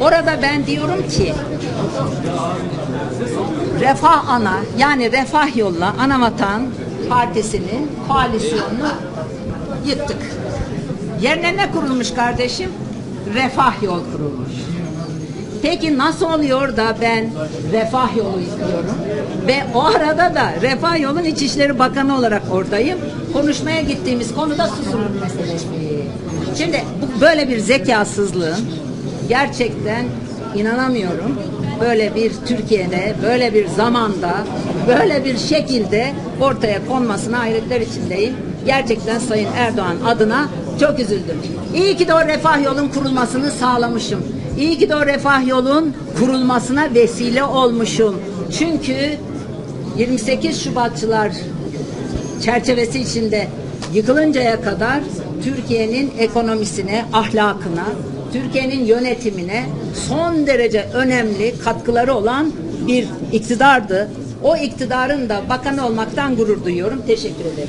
Orada ben diyorum ki Refah Ana yani Refah Yol'la Anavatan Partisi'nin koalisyonunu yıktık. Yerine ne kurulmuş kardeşim? Refah Yol kurulmuş. Peki nasıl oluyor da ben Refah Yolu yıkıyorum? Ve o arada da Refah Yol'un İçişleri Bakanı olarak oradayım. Konuşmaya gittiğimiz konuda susurluk meselesi. Şimdi bu böyle bir zekasızlığın gerçekten inanamıyorum. Böyle bir Türkiye'de, böyle bir zamanda, böyle bir şekilde ortaya konmasına hayretler içindeyim. Gerçekten Sayın Erdoğan adına çok üzüldüm. İyi ki de o refah yolun kurulmasını sağlamışım. İyi ki de o refah yolun kurulmasına vesile olmuşum. Çünkü 28 Şubatçılar çerçevesi içinde yıkılıncaya kadar Türkiye'nin ekonomisine, ahlakına, Türkiye'nin yönetimine son derece önemli katkıları olan bir iktidardı. O iktidarın da bakanı olmaktan gurur duyuyorum. Teşekkür ederim.